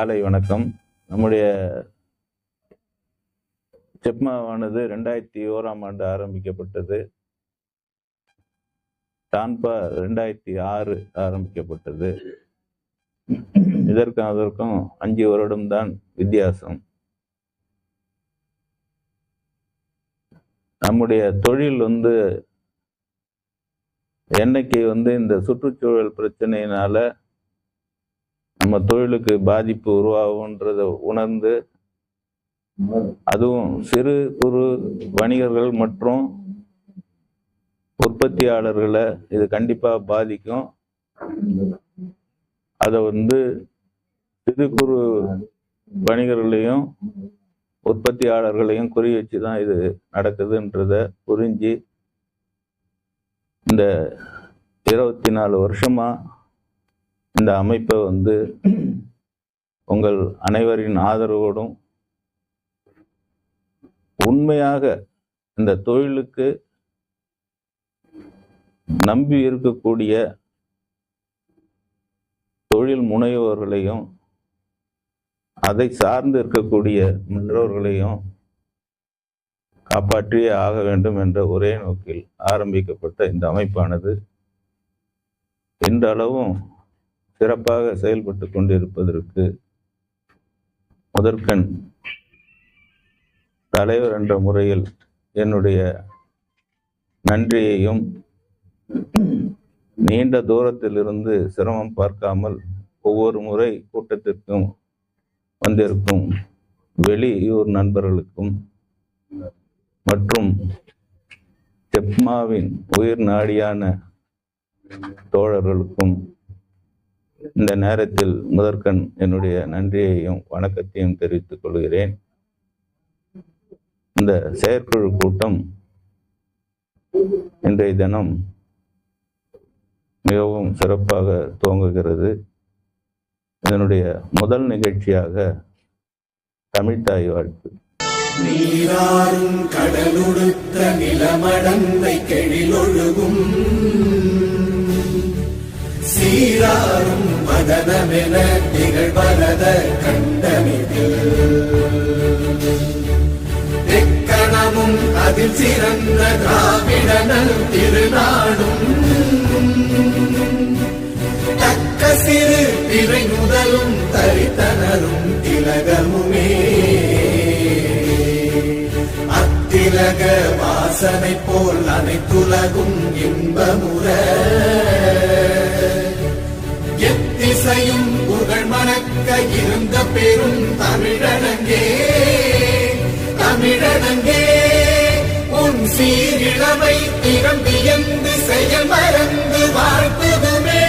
காலை வணக்கம். நம்முடைய செப்மாவானது ரெண்டாயிரத்தி ஓராம் ஆண்டு ஆரம்பிக்கப்பட்டது. டான்பா ரெண்டாயிரத்தி ஆறு ஆரம்பிக்கப்பட்டது. இதற்கும் அதற்கும் அஞ்சு வருடம் தான் வித்தியாசம். நம்முடைய தொழில் வந்து என்னைக்கு வந்து இந்த சுற்றுச்சூழல் பிரச்சனையினால நம்ம தொழிலுக்கு பாதிப்பு உருவாகுன்றத உணர்ந்து அதுவும் சிறு குறு வணிகர்கள் மற்றும் உற்பத்தியாளர்களை இது கண்டிப்பாக பாதிக்கும். அதை வந்து சிறு குறு வணிகர்களையும் உற்பத்தியாளர்களையும் குறி வச்சு தான் இது நடக்குதுன்றத புரிஞ்சு இந்த இருபத்தி நாலு வருஷமா இந்த அமைப்பை வந்து உங்கள் அனைவரின் ஆதரவோடும் உண்மையாக இந்த தொழிலுக்கு நம்பி இருக்கக்கூடிய தொழில் முனைவோர்களையும் அதை சார்ந்து இருக்கக்கூடிய மற்றவர்களையும் காப்பாற்றியே ஆக வேண்டும் என்ற ஒரே நோக்கில் ஆரம்பிக்கப்பட்ட இந்த அமைப்பானது. இன்றளவும் சிறப்பாக செயல்பட்டு கொண்டிருப்பதற்கு முதற்கண் தலைவர் என்ற முறையில் என்னுடைய நன்றியையும் நீண்ட தூரத்திலிருந்து சிரமம் பார்க்காமல் ஒவ்வொரு முறை கூட்டத்திற்கும் வந்திருக்கும் வெளியூர் நண்பர்களுக்கும் மற்றும் செப்மாவின் உயிர் நாடியான தோழர்களுக்கும் இந்த நேரத்தில் முதற்கண் என்னுடைய நன்றியையும் வணக்கத்தையும் தெரிவித்துக் கொள்கிறேன். இந்த செயற்குழு கூட்டம் இன்றைய தினம் மிகவும் சிறப்பாக துவங்குகிறது. இதனுடைய முதல் நிகழ்ச்சியாக தமிழ்தாய் வாழ்த்து. நீராறும் கடலுடுத்த நிலமடந்தை கெழிலொழுகும். சீராறும் மதனமென திகழ்வரத கண்டமிதில். எக்கணமும் அதில் சிறந்த திராவிடனல் திருநாடும். தக்க சிறு திரை முதலும் தரித்தனரும் திலகமுமே. அத்திலக வாசனை போல் அனைத்துலகும் இன்பமுற. இசையும் புகழ் மணக்க இருந்த பெரும் தமிழனங்கே. தமிழனங்கே உன் சீரிழமை திறம்பியந்து செயல் மறந்து வாழ்த்துதுமே.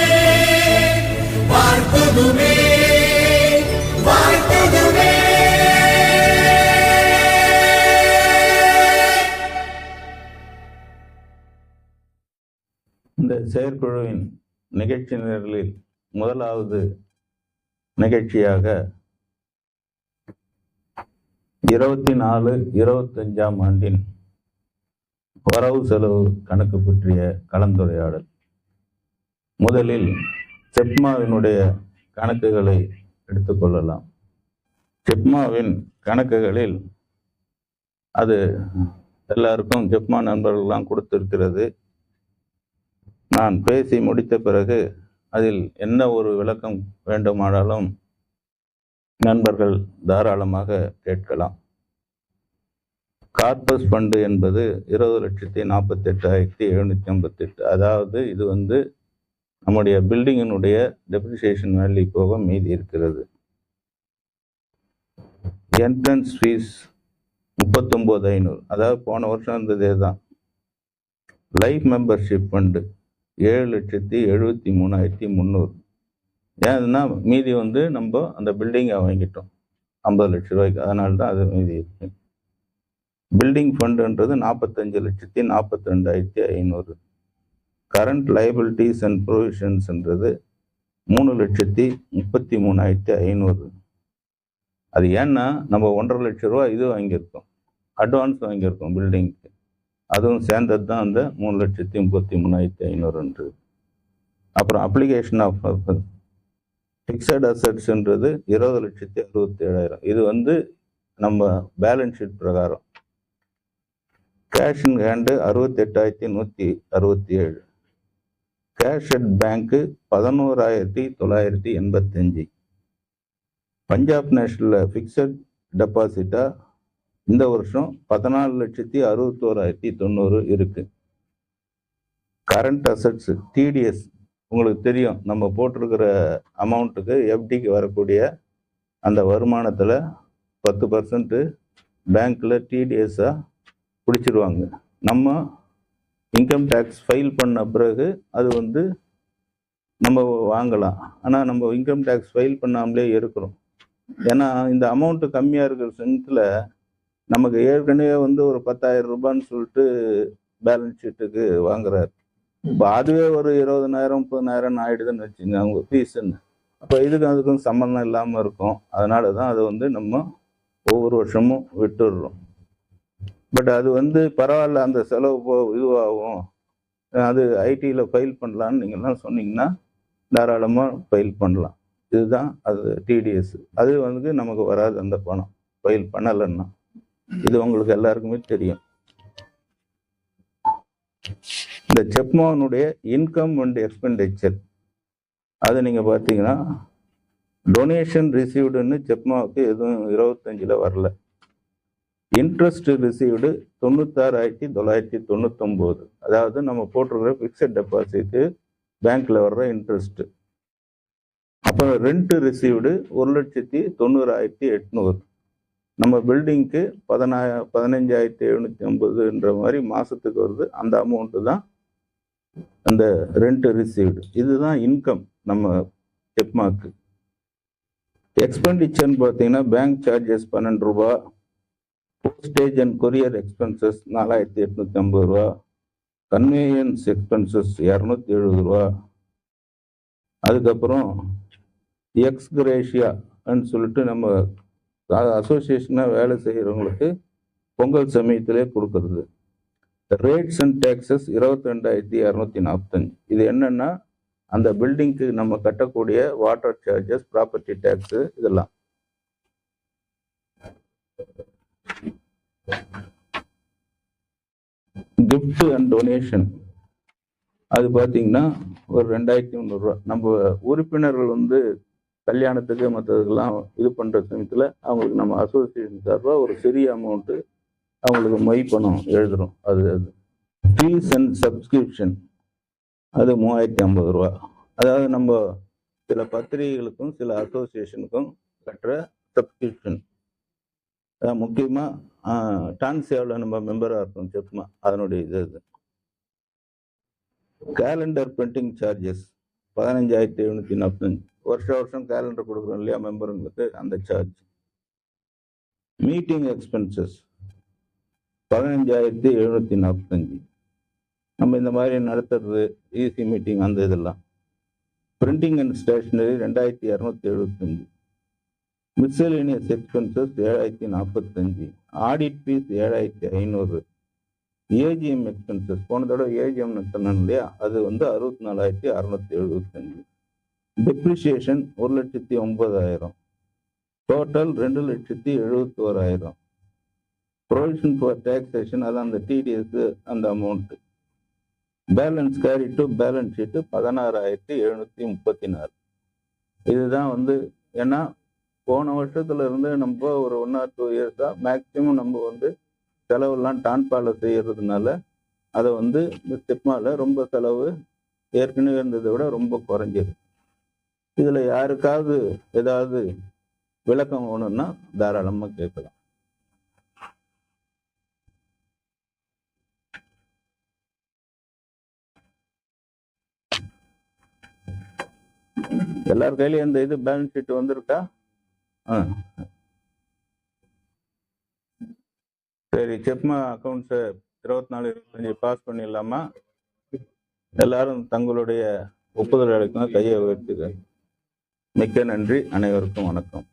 வாழ்த்துதுமே வாழ்த்துதுமே. இந்த செயற்குழுவின் நிகழ்ச்சி நிரலில் முதலாவது நிகழ்ச்சியாக இருபத்தி நாலு இருபத்தஞ்சாம் ஆண்டின் வரவு செலவு கணக்கு பற்றிய கலந்துரையாடல். முதலில் செப்மாவினுடைய கணக்குகளை எடுத்துக்கொள்ளலாம் செப்மாவின் கணக்குகளில் அது எல்லாருக்கும் ஜெப்மா நண்பர்கள்லாம் கொடுத்திருக்கிறது. நான் பேசி முடித்த பிறகு அதில் என்ன ஒரு விளக்கம் வேண்டுமானாலும் நண்பர்கள் தாராளமாக கேட்கலாம். கார்பஸ் ஃபண்டு என்பது இருபது லட்சத்தி நாற்பத்தி எட்டாயிரத்தி எழுநூற்றி ஐம்பத்தெட்டு. அதாவது இது வந்து நம்முடைய பில்டிங்கினுடைய டெப்ரிசியேஷன் வேல்யூ போக மீதி இருக்கிறது. என்ட்ரன்ஸ் ஃபீஸ் முப்பத்தொம்போது ஐநூறு. அதாவது போன வருஷம் இருந்ததே தான். லைஃப் மெம்பர்ஷிப் ஃபண்டு ஏழு லட்சத்தி எழுபத்தி மூணாயிரத்தி முந்நூறு ஏன்னா மீதி வந்து நம்ம அந்த பில்டிங்கை வாங்கிட்டோம். ஐம்பது லட்ச ரூபாய்க்கு. அதனால தான் அது மீதி இருக்கு. பில்டிங் ஃபண்டுன்றது நாற்பத்தஞ்சு லட்சத்தி நாற்பத்தி ரெண்டாயிரத்தி ஐநூறு கரண்ட் லைபிலிட்டிஸ் அண்ட் ப்ரொவிஷன்ஸ்ன்றது மூணு லட்சத்தி முப்பத்தி மூணாயிரத்தி ஐநூறு. அது ஏன்னா நம்ம ஒன்றரை லட்ச ரூபா இது வாங்கியிருக்கோம். அட்வான்ஸ் வாங்கியிருக்கோம் பில்டிங்க்கு அதுவும் சேர்ந்தது தான் அந்த மூணு லட்சத்தி முப்பத்தி மூணாயிரத்தி ஐநூறுன்றது அப்புறம் அப்ளிகேஷன் ஆஃப் ஃபிக்ஸட் அசட்ஸ்ன்றது இருபது லட்சத்தி அறுபத்தி ஏழாயிரம். இது வந்து நம்ம பேலன்ஸ் ஷீட் பிரகாரம். கேஷ் இன் ஹேண்டு அறுபத்தெட்டாயிரத்தி நூற்றி அறுபத்தி ஏழு. கேஷ் அட் பேங்க்கு பதினோராயிரத்தி தொள்ளாயிரத்தி எண்பத்தஞ்சு. பஞ்சாப் நேஷனலில் ஃபிக்ஸட் டெபாசிட்டாக இந்த வருஷம் பதினாலு லட்சத்தி அறுபத்தோராயிரத்தி தொண்ணூறு இருக்கு. கரண்ட் அசட்ஸ் டிடிஎஸ் உங்களுக்கு தெரியும். நம்ம போட்டிருக்கிற அமௌண்ட்டுக்கு எஃப்டிக்கு வரக்கூடிய அந்த வருமானத்தில் பத்து பர்சன்ட்டு பேங்க்கில் டிடிஎஸ்ஸாக பிடிச்சிருவாங்க. நம்ம இன்கம் டேக்ஸ் ஃபைல் பண்ண பிறகு அது வந்து நம்ம வாங்கலாம். ஆனால் நம்ம இன்கம் டேக்ஸ் ஃபைல் பண்ணாமலே இருக்கிறோம். ஏன்னா இந்த அமௌண்ட்டு கம்மியாக இருக்கிற சென்த்தில் நமக்கு ஏற்கனவே வந்து ஒரு பத்தாயிரம் ரூபான்னு சொல்லிட்டு பேலன்ஸ் ஷீட்டுக்கு வாங்குறாரு. இப்போ அதுவே ஒரு இருபதனாயிரம் முப்பதனாயிரம் ஆயிடுதுன்னு வச்சுங்க அவங்க ஃபீஸுன்னு அப்போ இதுக்கும் அதுக்கும் சம்மந்தம் இல்லாமல் இருக்கும். அதனால தான் அதை வந்து நம்ம ஒவ்வொரு வருஷமும் விட்டுடுறோம். பட் அது வந்து பரவாயில்ல அந்த செலவு போ இதுவாகும். அது ஐடியில் ஃபைல் பண்ணலான்னு நீங்கள்லாம் சொன்னீங்கன்னா தாராளமாக ஃபைல் பண்ணலாம். இதுதான் அது டிடிஎஸ் அது வந்து நமக்கு வராது அந்த பணம். ஃபைல் பண்ணலைன்னா. இது உங்களுக்கு எல்லாருக்குமே தெரியும். இந்த செப்மானுடைய இன்கம் அண்ட் எக்ஸ்பெண்டிச்சர் அது நீங்கள் பார்த்தீங்கன்னா டொனேஷன் ரிசீவ்டுன்னு செப்மாவுக்கு எதுவும் இருபத்தஞ்சில் வரல. இன்ட்ரெஸ்ட் ரிசீவ்டு தொண்ணூத்தாறாயிரத்தி தொள்ளாயிரத்தி தொண்ணூத்தொம்போது. அதாவது நம்ம போட்டிருக்கிற ஃபிக்ஸட் டெபாசிட்டு பேங்க்கில் வர்ற இன்ட்ரெஸ்ட்டு அப்புறம் ரெண்ட் ரிசீவ்டு ஒரு லட்சத்தி தொண்ணூறாயிரத்தி எட்நூறு. நம்ம பில்டிங்க்கு பதினா பதினஞ்சாயிரத்தி எழுநூற்றி ஐம்பதுன்ற மாதிரி மாதத்துக்கு வருது. அந்த அமௌண்ட்டு தான் அந்த ரெண்ட் ரிசீவ்டு இதுதான் இன்கம் நம்ம செப்மாக்கு எக்ஸ்பெண்டிச்சர்னு பார்த்தீங்கன்னா பேங்க் சார்ஜஸ் பன்னெண்டு ரூபா போஸ்டேஜ் அண்ட் கொரியர் எக்ஸ்பென்சஸ் நாலாயிரத்தி எட்நூற்றி ஐம்பது ரூபா கன்வேயன்ஸ் எக்ஸ்பென்சஸ் இரநூத்தி எழுபது ரூபா. அதுக்கப்புறம் எக்ஸ்கிரேஷியான்னு சொல்லிட்டு நம்ம அசோசியேஷனாக வேலை செய்கிறவங்களுக்கு பொங்கல் சமயத்திலே கொடுக்கறது. ரேட்ஸ் அண்ட் டேக்ஸஸ் இருபத்தி ரெண்டாயிரத்தி இரநூத்தி நாற்பத்தஞ்சு இது என்னென்னா அந்த பில்டிங்க்கு நம்ம கட்டக்கூடிய வாட்டர் சார்ஜஸ் ப்ராப்பர்ட்டி டேக்ஸு இதெல்லாம். கிஃப்ட் அண்ட் டொனேஷன் அது பார்த்தீங்கன்னா ஒரு ரெண்டாயிரத்தி முந்நூறுரூவா நம்ம உறுப்பினர்கள் வந்து கல்யாணத்துக்கு மற்றதுக்கெல்லாம் இது பண்ணுற சமயத்தில் அவங்களுக்கு நம்ம அசோசியேஷன் சார்பாக ஒரு சிறிய அமௌண்ட்டு அவங்களுக்கு மை பணம் எழுதுறோம். அது அது. ஃபீஸ் அண்ட் சப்ஸ்கிரிப்ஷன் அது மூவாயிரத்தி ஐம்பது ரூபா. அதாவது நம்ம சில பத்திரிகைகளுக்கும் சில அசோசியேஷனுக்கும் கட்டுற சப்ஸ்கிரிப்ஷன் அதான் முக்கியமாக டான்சியாவில் நம்ம மெம்பராக இருக்கோம் செப்மா அதனுடைய இது இது கேலண்டர் பிரிண்டிங் சார்ஜஸ் பதினஞ்சாயிரத்தி எழுநூற்றி நாற்பத்தஞ்சு. வருஷம் வருஷம் கேலண்டர் கொடுக்குறோம் இல்லையா மெம்பருங்களுக்கு அந்த சார்ஜ் மீட்டிங் எக்ஸ்பென்சஸ் பதினஞ்சாயிரத்தி எழுநூற்றி நாற்பத்தஞ்சு. நம்ம இந்த மாதிரி நடத்துறது ஈசி மீட்டிங் அந்த இதெல்லாம். பிரிண்டிங் அண்ட் ஸ்டேஷ்னரி ரெண்டாயிரத்தி இரநூத்தி எழுபத்தஞ்சு. மிஸ்சலேனியஸ் எக்ஸ்பென்சஸ் ஏழாயிரத்தி நாற்பத்தஞ்சு. ஆடிட் ஃபீஸ் ஏழாயிரத்தி ஐநூறு. ஏஜிஎம் எக்ஸ்பென்சஸ் போன தடவை ஏஜிஎம் சொன்னேன் இல்லையா? அது வந்து அறுபத்தி நாலாயிரத்தி அறுநூத்தி எழுபத்தஞ்சு டெப்ரிசியேஷன் ஒரு லட்சத்தி ஒன்பதாயிரம். டோட்டல் ரெண்டு லட்சத்தி எழுபத்தி ஓராயிரம் ப்ரொவிஷன் ஃபார் டேக்ஸேஷன் அதான் அந்த டிடிஎஸ் அந்த amount balance carry to balance sheet பதினாறாயிரத்தி எழுநூற்றி முப்பத்தி நாலு. இதுதான் வந்து ஏன்னா போன வருஷத்துல இருந்து நம்ம ஒரு ஒன் ஆர் டூ இயர்ஸாக மேக்ஸிமம் நம்ம வந்து செலவெல்லாம் டான்பால செய்யறதுனால அதை வந்து இந்த ஸ்டெப்மால ரொம்ப செலவு ஏற்கனவே இருந்ததை விட ரொம்ப குறைஞ்சிது. இதில் யாருக்காவது ஏதாவது விளக்கம் வேணும்னா தாராளமாக கேட்கலாம். எல்லார் கையிலயும் இந்த இது பேலன்ஸ் ஷீட் வந்திருக்கா? ஆ. சரி செப்மா அக்கௌண்ட்ஸை இருபத்தி நாலு இருபத்தஞ்சு பாஸ் பண்ணிடலாமா? எல்லாரும் தங்களுடைய ஒப்புதல் அளிக்கும் கையை உயர்த்துக. மிக்க நன்றி அனைவருக்கும் வணக்கம்.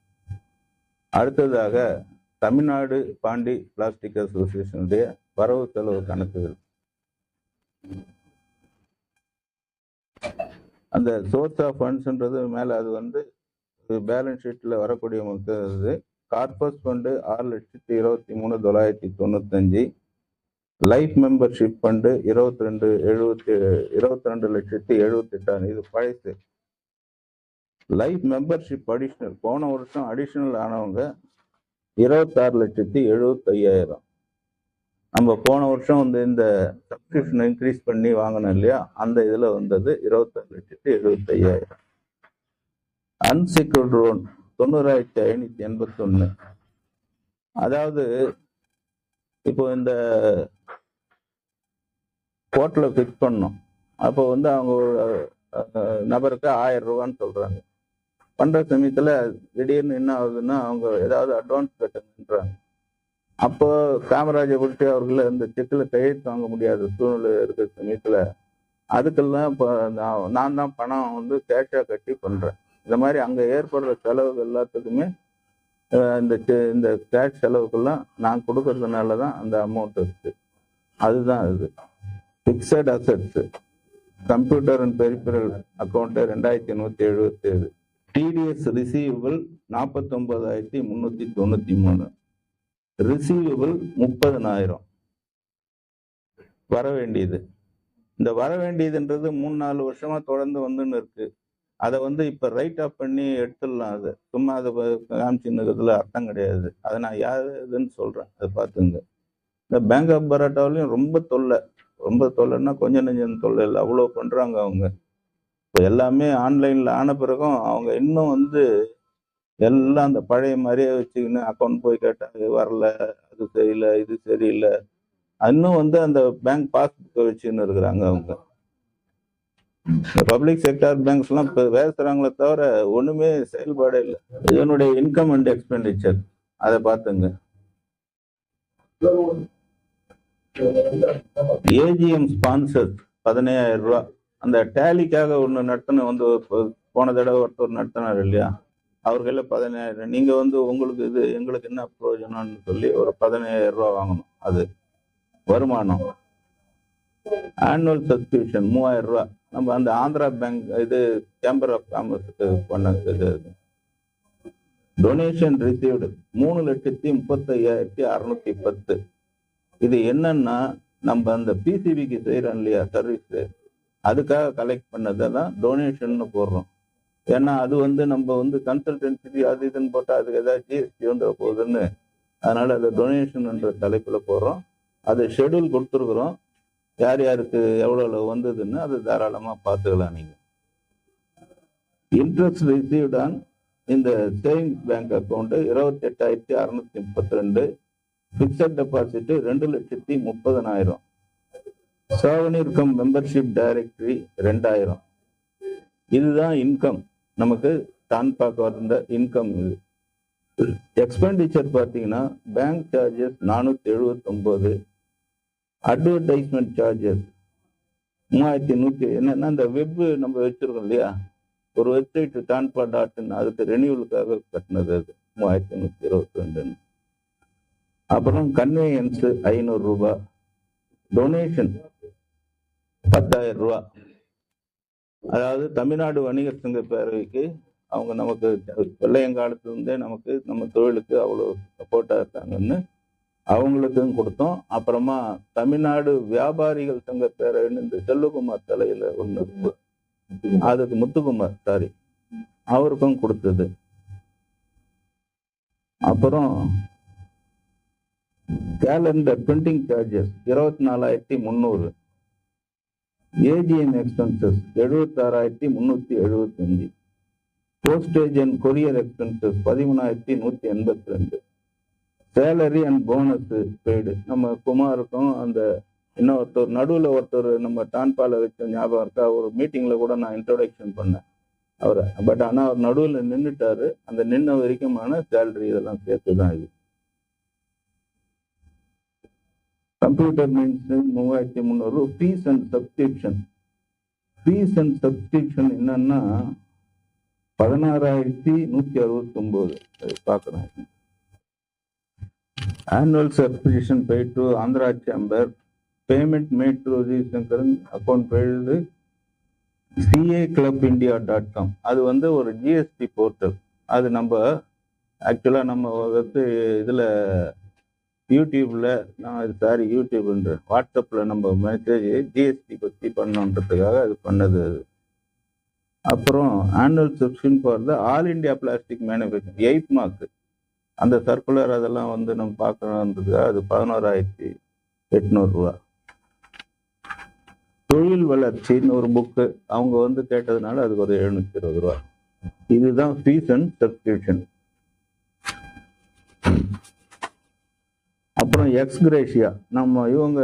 அடுத்ததாக தமிழ்நாடு பாண்டி பிளாஸ்டிக் அசோசியேஷனுடைய வரவு செலவு கணக்குகள். அந்த சோர்ஸ் ஆஃப் ஃபண்ட்ஸ்ன்றது மேலே அது வந்து பேலன்ஸ் ஷீட்டில் வரக்கூடிய முக்கியது இது கார்பஸ் ஃபண்டு ஆறு லட்சத்தி இருபத்தி மூணு தொள்ளாயிரத்தி தொண்ணூத்தஞ்சு. லைஃப் மெம்பர்ஷிப் ஃபண்டு இருபத்தி ரெண்டு எழுபத்தி இருபத்தி ரெண்டு லட்சத்தி எழுபத்தெட்டாயிரம் இது பழசு. லைஃப் மெம்பர்ஷிப் அடிஷ்னல் போன வருஷம் அடிஷ்னல் ஆனவங்க இருபத்தாறு லட்சத்தி எழுபத்தையாயிரம். நம்ம போன வருஷம் வந்து இந்த சப்ஸ்கிரிப்ஷன் இன்க்ரீஸ் பண்ணி வாங்கினோம் இல்லையா? அந்த இதில் வந்தது இருபத்தாறு லட்சத்தி எழுபத்தையாயிரம். Unsecured loan. தொண்ணூறாயிரத்தி ஐநூத்தி எண்பத்தி ஒண்ணு அதாவது இப்போ இந்த போர்ட்டில் ஃபிக்ஸ் பண்ணோம். அப்போ வந்து அவங்க நபருக்கு ஆயிரம் ரூபான்னு சொல்றாங்க. பண்ற சமயத்துல திடீர்னு என்ன ஆகுதுன்னா அவங்க ஏதாவது அட்வான்ஸ் கட்டணுன்றாங்க. அப்போ காமராஜபுரத்தி அவர்கள் இந்த செக்கில் கையெழுத்து வாங்க முடியாத சூழ்நிலை இருக்கிற சமயத்துல அதுக்கெல்லாம் இப்போ நான் தான் பணம் வந்து கேஷாக கட்டி பண்றேன். இந்த மாதிரி அங்கே ஏற்படுற செலவு எல்லாத்துக்குமே இந்த இந்த கேஷ் செலவுக்கெல்லாம் நான் கொடுக்கறதுனால தான் அந்த அமௌண்ட் இருக்கு. அதுதான் இது. Fixed assets computer and peripheral account ரெண்டாயிரத்தி நூற்றி எழுபத்தி ஏழு டிடிஎஸ் ரிசீவபிள் நாற்பத்தொன்பதாயிரத்தி முந்நூற்றி தொண்ணூற்றி மூணு. ரிசீவபிள் முப்பதனாயிரம். வர வேண்டியது. இந்த வர வேண்டியதுன்றது மூணு நாலு வருஷமா தொடர்ந்து வந்துன்னு இருக்கு. அதை வந்து இப்ப ரைட் ஆஃப் பண்ணி எடுத்துடலாம் அதை. சும்மா அதை காமிச்சுன்னுக்கிறதுல அர்த்தம் கிடையாது. அதை நான் யார் இதுன்னு சொல்றேன். அதை பார்த்துங்க. இந்த பேங்க் ஆஃப் பரோட்டாவிலையும் ரொம்ப தொல்லை. ரொம்ப தொல்லைன்னா கொஞ்சம் நெஞ்சம் தொல்லை இல்லை. அவ்வளோ பண்ணுறாங்க அவங்க. இப்போ எல்லாமே ஆன்லைனில் ஆன பிறகும் அவங்க இன்னும் வந்து எல்லாம் அந்த பழைய மாதிரியே வச்சுக்கின்னு அக்கௌண்ட் போய் கேட்டாங்க வரல. அது சரியில்லை. இது சரியில்லை. இன்னும் வந்து அந்த பேங்க் பாஸ்புக்கை வச்சுன்னு இருக்கிறாங்க அவங்க. பப்ளிக் செக்டார் பேங்க்ஸ்லாம் இப்போ பேசுறாங்களே தவிர ஒண்ணுமே செயல்பாடு இல்லை. இதனுடைய இன்கம் அண்ட் எக்ஸ்பெண்டிச்சர் அதை பார்த்துங்க. ஏஜிஎம் ஸ்பான்சர் பதினையாயிரம் ரூபா. அந்த டேலிக்காக ஒன்று நடத்தின வந்து போன தடவை ஒருத்தர் நடத்தினார் இல்லையா? அவர்கள பதினாயிரம் நீங்க வந்து உங்களுக்கு இது எங்களுக்கு என்ன பிரயோஜனம்னு சொல்லி ஒரு பதினாயிரம் ரூபா வாங்கணும். அது வருமானம். ஆனுவல் சப்ஸ்கிரிப்ஷன் மூவாயிரம் ரூபா. நம்ம அந்த ஆந்திரா பேங்க் இது சேம்பர் ஆஃப் காமர்ஸுக்கு பண்ண இது. டொனேஷன் ரிசீவ்டு மூணு லட்சத்தி முப்பத்தையாயிரத்தி அறுநூத்தி பத்து. இது என்னன்னா நம்ம அந்த பிசிபிக்கு செய்யறோம் இல்லையா சர்வீஸ் அதுக்காக கலெக்ட் பண்ணதை தான் டொனேஷன் போடுறோம். ஏன்னா அது வந்து நம்ம வந்து கன்சல்டன்சி அது இதுன்னு போட்டால் அதுக்கு ஏதாவது ஜிஎஸ்டி வந்துட போகுதுன்னு. அதனால அது டொனேஷன்ன்ற தலைப்பில் போடுறோம். அது ஷெட்யூல் கொடுத்துருக்குறோம். யார் யாருக்கு எவ்வளோ எவ்வளோ வந்ததுன்னு அது தாராளமாக பார்த்துக்கலாம் நீங்கள் இன்ட்ரெஸ்ட் ரிசீவ்ட் ஆன் இந்த சேவிங்ஸ் பேங்க் அக்கௌண்ட்டு இருபத்தெட்டாயிரத்தி அறுநூத்தி முப்பத்தி ரெண்டு ஃபிக்ஸட் டெபாசிட் ரெண்டு லட்சத்தி முப்பதனாயிரம் சாவனிர்கம் மெம்பர்ஷிப் டைரக்டரி ரெண்டாயிரம். இதுதான் இன்கம் நமக்கு தான் பார்க்க வந்த இன்கம் இது. எக்ஸ்பெண்டிச்சர் பார்த்தீங்கன்னா பேங்க் சார்ஜஸ் நானூற்றி எழுபத்தொம்போது அட்வர்டைஸ்மெண்ட் சார்ஜஸ் மூவாயிரத்தி நூற்றி என்னன்னா இந்த வெப் நம்ம வச்சிருக்கோம் இல்லையா? ஒரு வெப்சைட் டான்பா டாட்னு அதுக்கு ரெனியூவலுக்காக கட்டினது அது மூவாயிரத்தி நூற்றி இருபத்தி ரெண்டுன்னு. அப்புறம் கன்வேயன்ஸ் ஐநூறு ரூபா டொனேஷன் பத்தாயிரம் ரூபா. அதாவது தமிழ்நாடு வணிகர் சங்க பேரவைக்கு அவங்க நமக்கு வெள்ளையங்காலத்துலேருந்தே நமக்கு நம்ம தொழிலுக்கு அவ்வளோ சப்போர்ட்டாக இருக்காங்கன்னு அவங்களுக்கும் கொடுத்தோம். அப்புறமா தமிழ்நாடு வியாபாரிகள் சங்க பேரவைன்னு இந்த செல்வகுமார் தலையில ஒன்று இருக்கு. அதுக்கு முத்துக்குமார் சாரி அவருக்கும் கொடுத்தது. அப்புறம் கேலண்டர் பிரிண்டிங் சார்ஜஸ் இருபத்தி நாலாயிரத்தி முந்நூறு. ஏஜிஎம் எக்ஸ்பென்சஸ் எழுபத்தாறாயிரத்தி முந்நூற்றி எழுபத்தஞ்சு போஸ்டேஜ் அண்ட் கொரியர் எக்ஸ்பென்சஸ் பதிமூணாயிரத்தி நூற்றி எண்பத்தி ரெண்டு. சேலரி அண்ட் போனஸ் பெய்டு நம்ம குமாருக்கும் அந்த இன்னொருத்தர் நடுவில் ஒருத்தர் நம்ம டான்பால வச்ச ஞாபகம் இருக்கா? ஒரு மீட்டிங்கில் கூட நான் இன்ட்ரோடக்ஷன் பண்ணேன் அவரை. பட் ஆனால் அவர் நடுவில் நின்றுட்டாரு அந்த நின்ன வரைக்குமான சேலரி இதெல்லாம் சேர்த்து தான் இது. கம்ப்யூட்டர் மீன்ஸ் மூவாயிரத்தி முந்நூறு fees and subscription fees and subscription என்னன்னா பதினாறாயிரத்தி நூற்றி அறுபத்தி ஒன்பது பார்க்குறேன். Annual subscription pay to Andhra chamber payment made to the Sankaran account paid CA club India dot com அது வந்து ஒரு ஜிஎஸ்டி போர்ட்டல் அது நம்ம ஆக்சுவலாக நம்ம வந்து இதில் யூடியூப்பில் நான் இது சாரி யூடியூப்ன்ற வாட்ஸ்அப்பில் நம்ம மெசேஜ் ஜிஎஸ்டி பற்றி பண்ணணுன்றதுக்காக அது பண்ணது அது. அப்புறம் annual subscription for the all India plastic manufacturing eight mark அந்த சர்க்குலர் அதெல்லாம் வந்து நம்ம பார்க்கணுன்றதுக்காக அது பதினோராயிரத்தி எட்நூறுரூவா தொழில் வளர்ச்சின்னு ஒரு புக்கு அவங்க வந்து கேட்டதுனால அதுக்கு ஒரு எழுநூத்தி இருபது ரூபா. இதுதான் ஃபீஸ் அண்ட் சப்ஸ்கிரிப்ஷன் அப்புறம் எக்ஸ் கிரேஷியா நம்ம இவங்க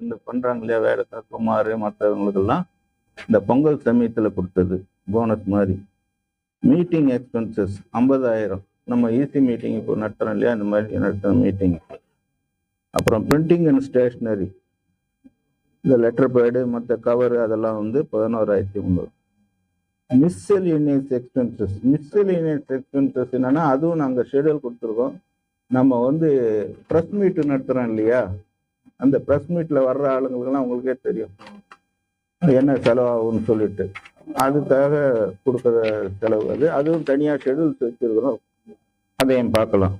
இந்த பண்றாங்க இல்லையா வேலை குமார் மற்றவங்களுக்கெல்லாம் இந்த பொங்கல் சமயத்தில் கொடுத்தது போனஸ் மாதிரி. மீட்டிங் எக்ஸ்பென்சஸ் ஐம்பதாயிரம். நம்ம ஈசி மீட்டிங் இப்போ நடத்துறோம் இல்லையா? இந்த மாதிரி நடத்துகிற மீட்டிங் அப்புறம் பிரிண்டிங் அண்ட் ஸ்டேஷ்னரி இந்த லெட்டர் பேடு மற்ற கவர் அதெல்லாம் வந்து பதினோராயிரத்தி முந்நூறு. மிஸ்செலினியஸ் எக்ஸ்பென்சஸ் மிஸ்செலினியஸ் எக்ஸ்பென்சஸ் என்னன்னா அதுவும் நாங்கள் ஷெடியூல் கொடுத்துருக்கோம். நம்ம வந்து ப்ரெஸ் மீட் நடத்துகிறோம் இல்லையா? அந்த ப்ரெஸ் மீட்டில் வர்ற ஆளுங்களுக்கெல்லாம் உங்களுக்கே தெரியும். என்ன செலவாகும்னு சொல்லிட்டு. அதுக்காக கொடுக்குற செலவு அது. அதுவும் தனியாக ஷெடியூல்ஸ் வச்சுருக்கிறோம். அதையும் பார்க்கலாம்.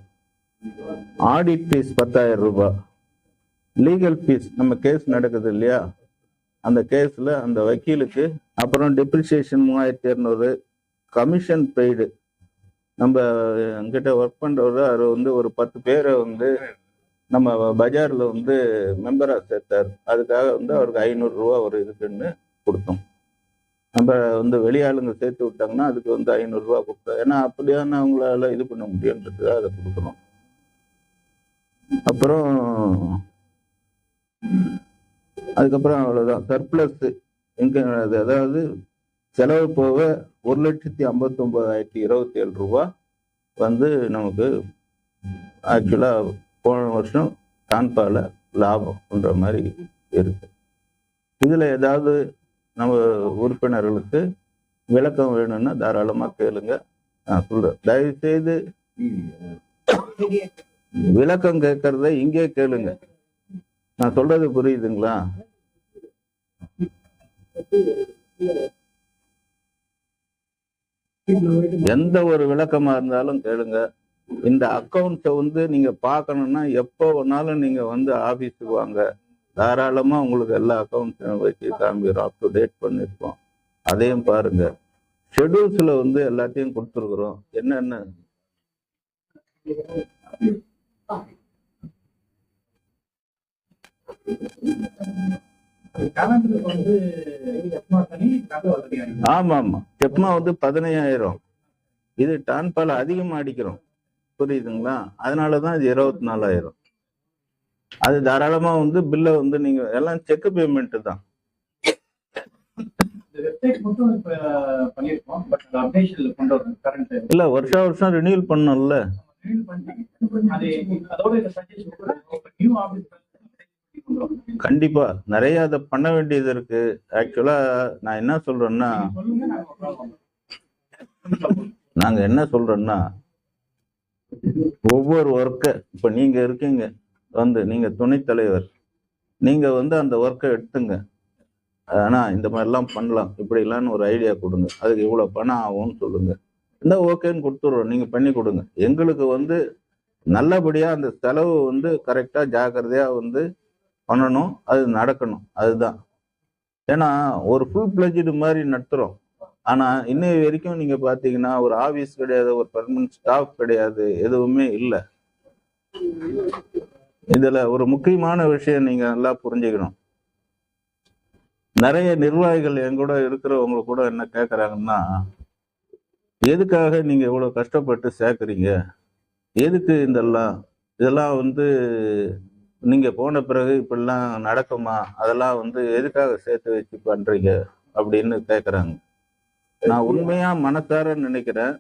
ஆடிட் ஃபீஸ் பத்தாயிரம் ரூபாய் லீகல் ஃபீஸ் நம்ம கேஸ் நடக்குது இல்லையா? அந்த கேஸில் அந்த வக்கீலுக்கு அப்புறம் டெப்ரிசியேஷன் மூவாயிரத்தி இரநூறு கமிஷன் பெய்டு நம்ம எங்கிட்ட ஒர்க் பண்ணுறவர் அவர் வந்து ஒரு பத்து பேரை வந்து நம்ம பஜாரில் வந்து மெம்பராக சேர்த்தார். அதுக்காக வந்து அவருக்கு ஐநூறுரூவா ஒரு இதுக்குன்னு கொடுத்தோம். நம்ம வந்து வெளியாளுங்க சேர்த்து விட்டாங்கன்னா அதுக்கு வந்து ஐநூறுரூவா கொடுத்தோம் ஏன்னா அப்படியான அவங்களால இது பண்ண முடியுன்றது அதை கொடுக்கணும். அப்புறம் அதுக்கப்புறம் அவ்வளோதான் சர்ப்ளஸ் எங்க அதாவது செலவு போக ஒரு லட்சத்தி ஐம்பத்தொம்பதாயிரத்தி இருபத்தி ஏழு ரூபா வந்து நமக்கு ஆக்சுவலாக போன வருஷம் டான்பால லாபம்ன்ற மாதிரி இருக்கு. இதில் ஏதாவது நம்ம உறுப்பினர்களுக்கு விளக்கம் வேணும்னா தாராளமாக கேளுங்க. நான் தயவு செய்து விளக்கம் கேட்கறத இங்கே கேளுங்க. நான் சொல்றது புரியுதுங்களா? எந்த ஒரு விளக்கமா இருந்தாலும் கேளுங்க. இந்த அக்கௌண்ட்ஸை வந்து நீங்க பார்க்கணும்னா எப்போ வேணாலும் நீங்க வந்து ஆபீஸுக்கு வாங்க. தாராளமா உங்களுக்கு எல்லா அக்கௌண்ட்ஸையும் வச்சு காமிக்கிறோம் அப் டு டேட் பண்ணியிருக்கோம் அதையும் பாருங்க. ஷெட்யூல்ஸ்ல வந்து எல்லாத்தையும் கொடுத்துருக்குறோம். என்னென்ன? ஆமா ஆமா செப்மா வந்து பதினையாயிரம். இது டான்பால் அதிகமா அடிக்கிறோம். புரியுதுங்களா? அதனாலதான் இது இருபத்தி நாலாயிரம். அது தாராளமா வந்து பில்லை வந்து நீங்க எல்லாம் செக் பேமெண்ட் தான். இல்ல வருஷம் வருஷம் ரினியூல் பண்ணோம்ல கண்டிப்பா. நிறைய அதை பண்ண வேண்டியது இருக்கு. ஆக்சுவலா நான் என்ன சொல்றேன்னா. நாங்க என்ன சொல்றோம்னா ஒவ்வொரு ஒர்க்கை இப்ப நீங்க இருக்கீங்க. வந்து நீங்கள் துணைத் தலைவர். நீங்கள் வந்து அந்த ஒர்க்கை எடுத்துங்க. ஆனா இந்த மாதிரிலாம் பண்ணலாம். இப்படிலாம்னு ஒரு ஐடியா கொடுங்க. அதுக்கு இவ்வளோ பணம் ஆகும்னு சொல்லுங்க. இந்த ஓகேன்னு கொடுத்துட்றோம். நீங்கள் பண்ணி கொடுங்க. எங்களுக்கு வந்து நல்லபடியாக அந்த செலவு வந்து கரெக்டாக ஜாக்கிரதையாக வந்து பண்ணணும். அது நடக்கணும். அதுதான். ஏன்னா ஒரு ஃபுல் பிளஜ்டு மாதிரி நடத்துகிறோம் ஆனால் இன்னை வரைக்கும் நீங்கள் பார்த்தீங்கன்னா ஒரு ஆஃபீஸ் கிடையாது ஒரு பர்மனன்ட் ஸ்டாஃப் கிடையாது எதுவுமே இல்லை. இதுல ஒரு முக்கியமான விஷயம் நீங்க நல்லா புரிஞ்சுக்கணும். நிறைய நிர்வாகிகள் என் கூட இருக்கிறவங்க கூட என்ன கேட்கறாங்கன்னா எதுக்காக நீங்க இவ்வளவு கஷ்டப்பட்டு சேர்க்குறீங்க? எதுக்கு இதெல்லாம் இதெல்லாம் வந்து நீங்க போன பிறகு இப்படிலாம் நடக்குமா? அதெல்லாம் வந்து எதுக்காக சேர்த்து வச்சு பண்றீங்க? அப்படின்னு கேட்குறாங்க நான் உண்மையா மனத்தார நினைக்கிறேன்.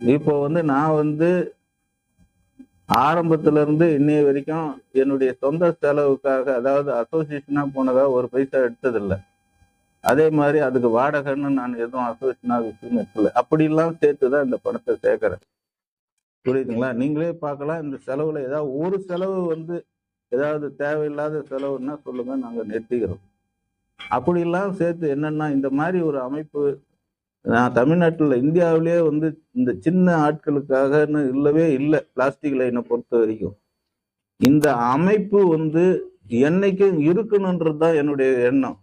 இப்போ வந்து நான் வந்து ஆரம்பத்துல இருந்து இன்னைய வரைக்கும் என்னுடைய சொந்த செலவுக்காக அதாவது அசோசியேஷனா போனதா ஒரு பைசா எடுத்ததில்லை. அதே மாதிரி அதுக்கு வாடகைன்னு நான் எதுவும் அசோசியேஷனா விட்டுன்னு எடுக்கல. அப்படிலாம் சேர்த்து தான் இந்த பணத்தை சேர்க்கிறேன் புரியுதுங்களா? நீங்களே பார்க்கலாம். இந்த செலவுல ஏதாவது ஒரு செலவு வந்து ஏதாவது தேவையில்லாத செலவுன்னா சொல்லுங்க நாங்க நிறுத்திக்கிறோம். அப்படிலாம் சேர்த்து என்னன்னா இந்த மாதிரி ஒரு அமைப்பு நான் தமிழ்நாட்டில் இந்தியாவிலேயே வந்து இந்த சின்ன ஆட்களுக்காகன்னு இல்லவே இல்லை பிளாஸ்டிக் லைனை பொறுத்த வரைக்கும். இந்த அமைப்பு வந்து என்னைக்கும் இருக்கணுன்றது தான் என்னுடைய எண்ணம்.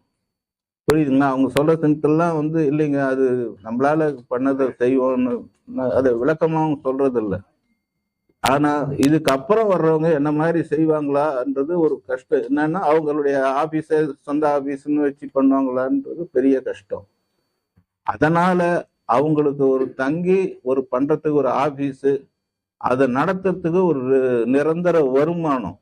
புரியுதுங்களா? அவங்க சொல்ற தினத்தெல்லாம் வந்து இல்லைங்க அது நம்மளால பண்ணதை செய்வோம்னு அதை அதை அவங்க சொல்றது இல்லை ஆனா இதுக்கு அப்புறம் வர்றவங்க என்ன மாதிரி செய்வாங்களான்றது ஒரு கஷ்டம். என்னன்னா அவங்களுடைய ஆபீஸ சொந்த ஆபீஸ்ன்னு வச்சு பண்ணுவாங்களான்றது பெரிய கஷ்டம். அதனால அவங்களுக்கு ஒரு தங்கி ஒரு பண்றதுக்கு ஒரு ஆபீஸ் அதை நடத்துறதுக்கு ஒரு நிரந்தர வருமானம்.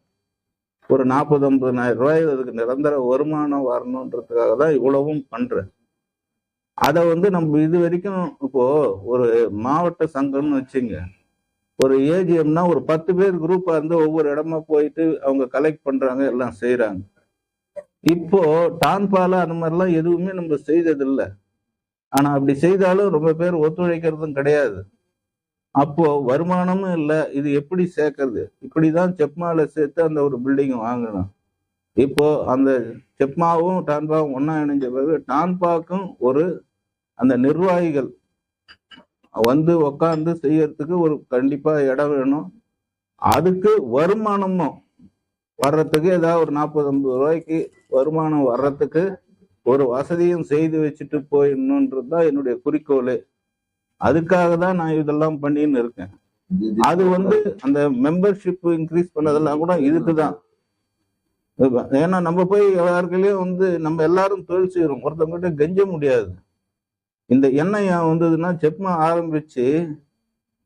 ஒரு நாற்பது ஐம்பதுனாயிரம் ரூபாய் அதுக்கு நிரந்தர வருமானம் வரணுன்றதுக்காக தான் இவ்வளவும் பண்றேன். அதை வந்து நம்ம இது வரைக்கும் இப்போ ஒரு மாவட்ட சங்கம்னு வச்சுங்க. ஒரு ஏஜிஎம்னா ஒரு பத்து பேர் குரூப்பா இருந்து ஒவ்வொரு இடமா போயிட்டு அவங்க கலெக்ட் பண்றாங்க எல்லாம் செய்யறாங்க இப்போ டான்பால அந்த மாதிரிலாம் எதுவுமே நம்ம செய்ததில்லை. ஆனா அப்படி செய்தாலும் ரொம்ப பேர் ஒத்துழைக்கிறதும் கிடையாது. அப்போ வருமானமும் இல்லை. இது எப்படி சேர்க்கறது? இப்படிதான் செப்மால சேர்த்து அந்த ஒரு பில்டிங் வாங்கணும். இப்போ அந்த செப்மாவும் டான்பாவும் ஒன்னா இணைஞ்ச பிறகு டான்பாக்கும் ஒரு அந்த நிர்வாகிகள் வந்து உக்காந்து செய்யறதுக்கு ஒரு கண்டிப்பா இடம் வேணும். அதுக்கு வருமானமும் வர்றதுக்கு ஏதாவது ஒரு நாற்பது ஐம்பது ரூபாய்க்கு வருமானம் வர்றதுக்கு ஒரு வசதியும் செய்து வச்சுட்டு போயிடணுன்றது தான் என்னுடைய குறிக்கோள். அதுக்காக தான் நான் இதெல்லாம் பண்ணின்னு இருக்கேன். அது வந்து அந்த மெம்பர்ஷிப் இன்க்ரீஸ் பண்ணதெல்லாம் கூட இதுக்கு தான் ஏன்னா நம்ம போய் யாருக்கையும் வந்து நம்ம எல்லாரும் தொழில் செய்கிறோம் ஒருத்தவங்ககிட்ட கெஞ்ச முடியாது. இந்த எண்ணெய் ஏன் வந்ததுன்னா செப்மா ஆரம்பிச்சு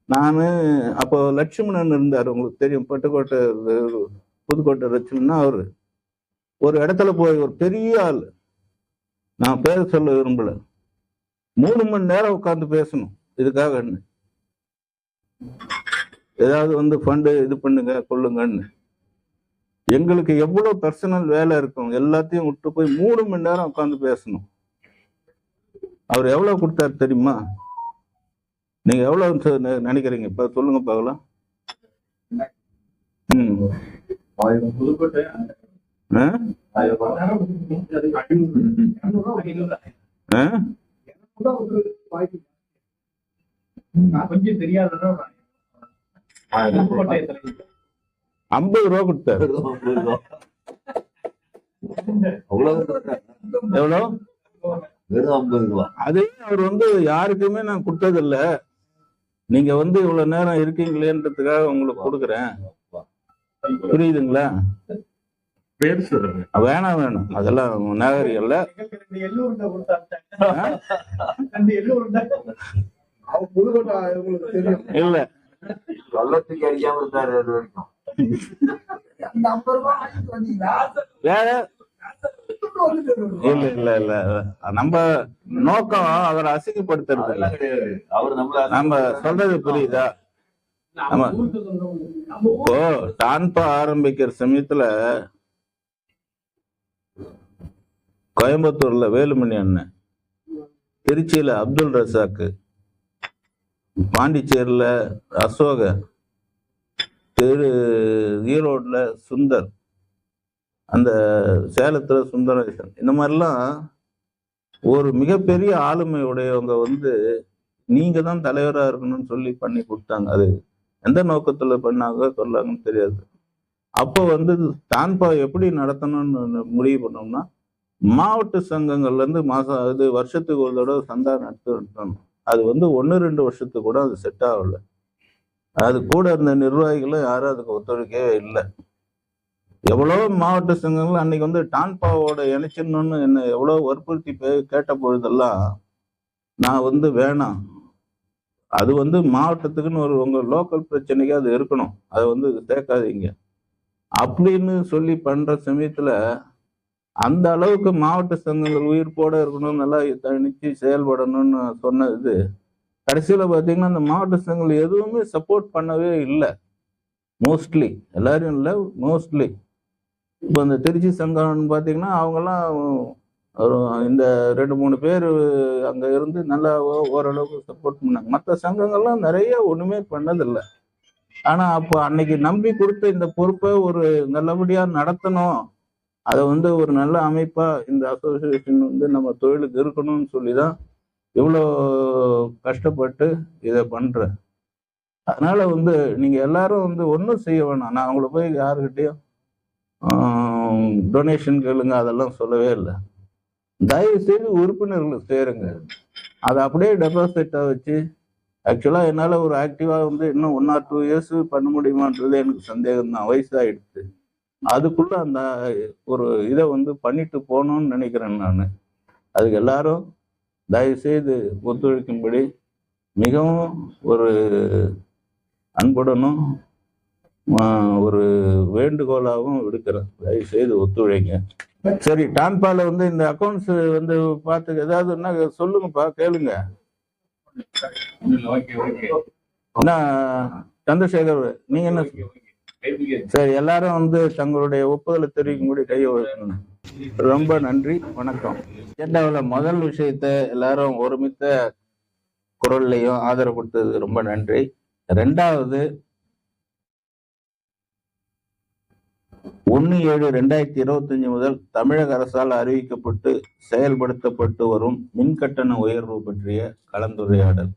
நான் அப்போ லட்சுமணன் இருந்தார். உங்களுக்கு தெரியும். பட்டுக்கோட்டை புதுக்கோட்டை லட்சுமணன் அவர். ஒரு இடத்துல போய் ஒரு பெரிய ஆள். நான் பேர் சொல்ல விரும்பல. மூணு மணி நேரம் உட்காந்து பேசணும். இதுக்காக என்ன? ஏதாவது வந்து ஃபண்டு இது பண்ணுங்க கொள்ளுங்கன்னு. எங்களுக்கு எவ்வளவு பர்சனல் வேலை இருக்கும். எல்லாத்தையும் விட்டு போய் மூணு மணி நேரம் உட்காந்து பேசணும். அவர் எவ்வளவு கொடுத்தாரு தெரியுமா? நீங்க எவ்வளவு ச- நெ- நினைக்கிறீங்க? இப்ப சொல்லுங்க பார்க்கலாம். ம். ஐம்பது ரூபா கொடுத்தாரு எவ்வளவு வெறும் ஐம்பது ரூபா அதே அவர் வந்து யாருக்குமே நான் கொடுத்ததில்ல நீங்க வந்து இவ்வளவு நேரம் இருக்கீங்களேன்றதுக்காக உங்களுக்கு கொடுக்குறேன். புரியுதுங்களா? பேர் சொல்லுங்க வேணாம் வேணாம். அதெல்லாம் நாகரிகம் இல்ல இல்ல. வெள்ளத்துக்கு அடிக்காம இருந்தாரு அது வரைக்கும். வேற? இல்ல இல்ல இல்ல. நம்ம நோக்கம் அவரை அசிங்கப்படுத்துறது இல்ல. அவர் நம்ம சொல்றது புரியுதா? ஆமா. நம்ம இப்போ டான்பா ஆரம்பிக்கிற சமயத்துல கோயம்புத்தூர்ல வேலுமணி அண்ணன் திருச்சியில அப்துல் ரசாக்கு பாண்டிச்சேரியில அசோக திரு ஈரோட்ல சுந்தர் அந்த சேலத்துல சுந்தரேசன். இந்த மாதிரிலாம் ஒரு மிகப்பெரிய ஆளுமை உடையவங்க வந்து நீங்க தான் தலைவரா இருக்கணும்னு சொல்லி பண்ணி கொடுத்தாங்க. அது எந்த நோக்கத்துல பண்ணாங்க சொல்லாங்கன்னு தெரியாது. அப்போ வந்து தான்பா எப்படி நடத்தணும்னு முடிவு பண்ணோம்னா மாவட்ட சங்கங்கள்லேருந்து மாதம் இது அது வருஷத்துக்கு ஒரு தடவை சந்தா நடத்தணும். அது வந்து ஒன்று ரெண்டு வருஷத்துக்கு கூட அது செட் ஆகல. அது கூட இருந்த நிர்வாகிகளும் யாரும் அதுக்கு ஒத்துழைக்கவே இல்லை. எவ்வளோ மாவட்ட சங்கங்கள் அன்னைக்கு வந்து டான்பாவோட இணைச்சிடணும்னு என்ன எவ்வளோ வற்புறுத்தி பே- கேட்ட பொழுதெல்லாம் நான் வந்து வேணாம். அது வந்து மாவட்டத்துக்குன்னு ஒரு உங்கள் லோக்கல் பிரச்சனைக்கு அது இருக்கணும். அதை வந்து சேர்க்காதீங்க அப்படின்னு சொல்லி பண்ணுற சமயத்தில் அந்த அளவுக்கு மாவட்ட சங்கங்கள் உயிர்ப்போட இருக்கணும் நல்லா தனிச்சு செயல்படணும்னு சொன்னது கடைசியில் பார்த்தீங்கன்னா அந்த மாவட்ட சங்கங்கள் எதுவுமே சப்போர்ட் பண்ணவே இல்லை. மோஸ்ட்லி எல்லாரும் இல்லை மோஸ்ட்லி இப்போ இந்த திருச்சி சங்கம்னு பார்த்தீங்கன்னா அவங்கெல்லாம் இந்த ரெண்டு மூணு பேர் அங்கே இருந்து நல்லா ஓரளவுக்கு சப்போர்ட் பண்ணாங்க. மற்ற சங்கங்கள்லாம் நிறைய ஒன்றுமே பண்ணதில்லை. ஆனால் அப்போ அன்னைக்கு நம்பி கொடுத்த இந்த பொறுப்பை ஒரு நல்லபடியாக நடத்தணும். அதை வந்து ஒரு நல்ல அமைப்பாக இந்த அசோசியேஷன் வந்து நம்ம தொழிலுக்கு இருக்கணும்னு சொல்லி தான் இவ்வளோ கஷ்டப்பட்டு இதை பண்ணுறேன் அதனால வந்து நீங்க எல்லாரும் வந்து ஒன்றும் செய்ய வேணாம். நான் அவங்கள போய் யாருக்கிட்டையும் டொனேஷன் கேளுங்க அதெல்லாம் சொல்லவே இல்லை. தயவு செய்து உறுப்பினர்கள் சேருங்க. அதை அப்படியே டெபாசிட்டாக வச்சு ஆக்சுவலாக என்னால் ஒரு ஆக்டிவாக வந்து இன்னும் ஒன் ஆர் டூ இயர்ஸ் பண்ண முடியுமான்றது எனக்கு சந்தேகம் தான் வயசாகிடுச்சு அதுக்குள்ள அந்த ஒரு இதை வந்து பண்ணிட்டு போகணும்னு நினைக்கிறேன் நான். அதுக்கு எல்லாரும் தயவு செய்து ஒத்துழைக்கும்படி மிகவும் ஒரு அன்புடனும் ஒரு வேண்டுகோளாகவும் விடுக்கிறேன். தயவு செய்து ஒத்துழைங்க. சரி டான்பால வந்து இந்த அக்கௌண்ட்ஸ் வந்து பார்த்து ஏதாவதுன்னா சொல்லுங்கப்பா கேளுங்க. என்ன சந்திரசேகர் நீங்க என்ன சரி எல்லாரும் வந்து தங்களுடைய ஒப்புதலை தெரிவிக்கும்படி கையை உயர்த்தணும். ரொம்ப நன்றி வணக்கம். அஜெண்டாவில் முதல் விஷயத்த எல்லாரும் ஒருமித்த குரல்லையும் ஆதரவு கொடுத்தது ரொம்ப நன்றி. ரெண்டாவது ஒன்று ஏழு ரெண்டாயிரத்தி இருபத்தஞ்சு முதல் தமிழக அரசால் அறிவிக்கப்பட்டு செயல்படுத்தப்பட்டு வரும் மின் கட்டண உயர்வு பற்றிய கலந்துரையாடல்.